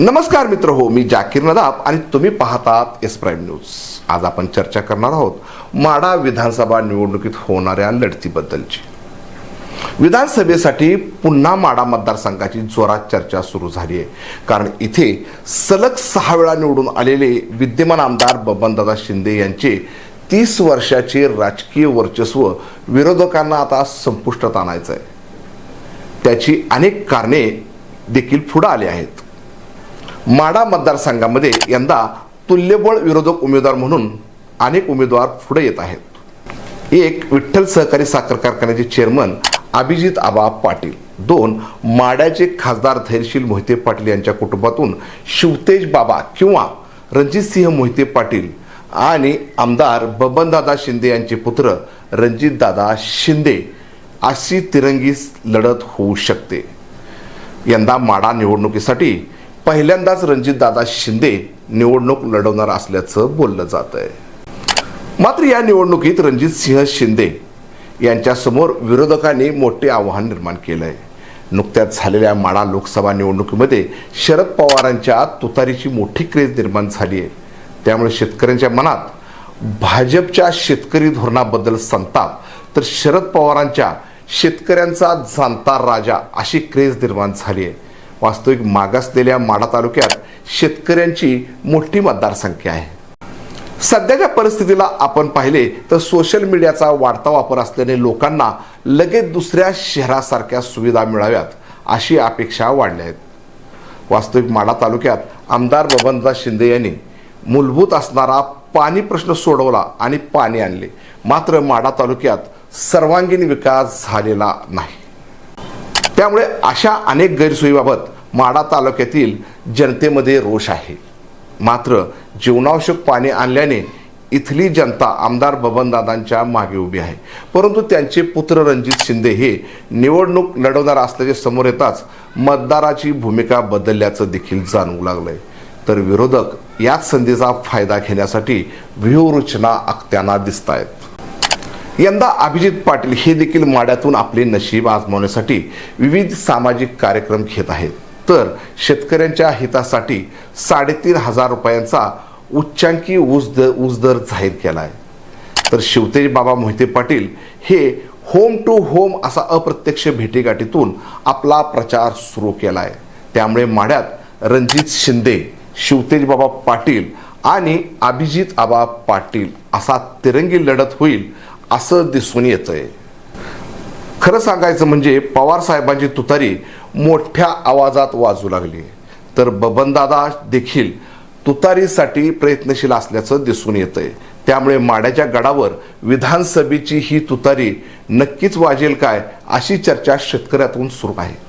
नमस्कार मित्र हो मी जाकीर नदाब आणि तुम्ही पाहतात एस प्राईम न्यूज आज आपण चर्चा करणार आहोत माडा विधानसभा निवडणुकीत होणाऱ्या लढतीबद्दलची. विधानसभेसाठी पुन्हा माडा मतदारसंघाची जोरात चर्चा सुरू झाली आहे कारण इथे सलग सहा वेळा निवडून आलेले विद्यमान आमदार बबनदादा शिंदे यांचे तीस वर्षाचे राजकीय वर्चस्व विरोधकांना आता संपुष्टात आणायचं आहे त्याची अनेक कारणे देखील पुढं आली आहेत. माडा मतदारसंघामध्ये यंदा तुल्यबळ विरोधक उमेदवार म्हणून अनेक उमेदवार पुढे येत आहेत. एक विठ्ठल सहकारी साखर कारखान्याचे चेअरमन अभिजित आबा पाटील दोन माड्याचे खासदार धैर्यशील मोहिते पाटील यांच्या कुटुंबातून शिवतेज बाबा किंवा रणजितसिंह मोहिते पाटील आणि आमदार बबनदादा शिंदे यांचे पुत्र रणजितदादा शिंदे अशी तिरंगी लढत होऊ शकते. यंदा माडा निवडणुकीसाठी पहिल्यांदाच रणजितदादा शिंदे निवडणूक लढवणार असल्याचं बोललं जात आहे मात्र या निवडणुकीत रणजित सिंह शिंदे यांच्यासमोर विरोधकांनी मोठे आव्हान निर्माण केलं आहे नुकत्याच झालेल्या माडा लोकसभा निवडणुकीमध्ये शरद पवारांच्या तुतारीची मोठी क्रेज निर्माण झाली आहे त्यामुळे शेतकऱ्यांच्या मनात भाजपच्या शेतकरी धोरणाबद्दल संताप तर शरद पवारांच्या शेतकऱ्यांचा जाणता राजा अशी क्रेज निर्माण झाली आहे वास्तविक मागासलेल्या माढा तालुक्यात शेतकऱ्यांची मोठी मतदारसंख्या आहे. सध्याच्या परिस्थितीला आपण पाहिले तर सोशल मीडियाचा वाढता वापर असल्याने लोकांना लगेच दुसऱ्या शहरासारख्या सुविधा मिळाव्यात अशी अपेक्षा वाढल्या आहेत. वास्तविक माढा तालुक्यात आमदार बबनदास शिंदे यांनी मूलभूत असणारा पाणी प्रश्न सोडवला आणि पाणी आणले. मात्र माढा तालुक्यात सर्वांगीण विकास झालेला नाही. त्यामुळे अशा अनेक गैरसोयीबाबत माडा तालुक्यातील जनतेमध्ये रोष आहे. मात्र जीवनावश्यक पाणी आणल्याने इथली जनता आमदार बबनदादांच्या मागे उभी आहे. परंतु त्यांचे पुत्र रणजित शिंदे हे निवडणूक लढवणार असल्याचे समोर येताच मतदाराची भूमिका बदलल्याचं देखील जाणवू लागलंय. तर विरोधक याच संधीचा फायदा घेण्यासाठी व्यूहरचना आखत्यांना दिसत आहेत यंदा अभिजित पाटील हे देखील माड्यातून आपले नशीब आजमावण्यासाठी विविध सामाजिक कार्यक्रम घेत आहेत. तर शेतकऱ्यांच्या हितासाठी साडेतीन हजार रुपयांचा उच्चांकी ऊस दर ऊस दर जाहीर केला आहे तर शिवतेज बाबा मोहिते पाटील हे होम टू होम असा अप्रत्यक्ष भेटीगाठीतून आपला प्रचार सुरू केला आहे त्यामुळे माड्यात रणजित शिंदे शिवतेज बाबा पाटील आणि अभिजित आबा पाटील असा तिरंगी लढत होईल असं दिसून येतंय. खरं सांगायचं म्हणजे पवार साहेबांची तुतारी मोठ्या आवाजात वाजू लागली. तर बबनदादा देखील तुतारीसाठी प्रयत्नशील असल्याचं दिसून येतंय. त्यामुळे माड्याच्या गडावर विधानसभेची ही तुतारी नक्कीच वाजेल काय अशी चर्चा शेतकऱ्यातून सुरू आहे.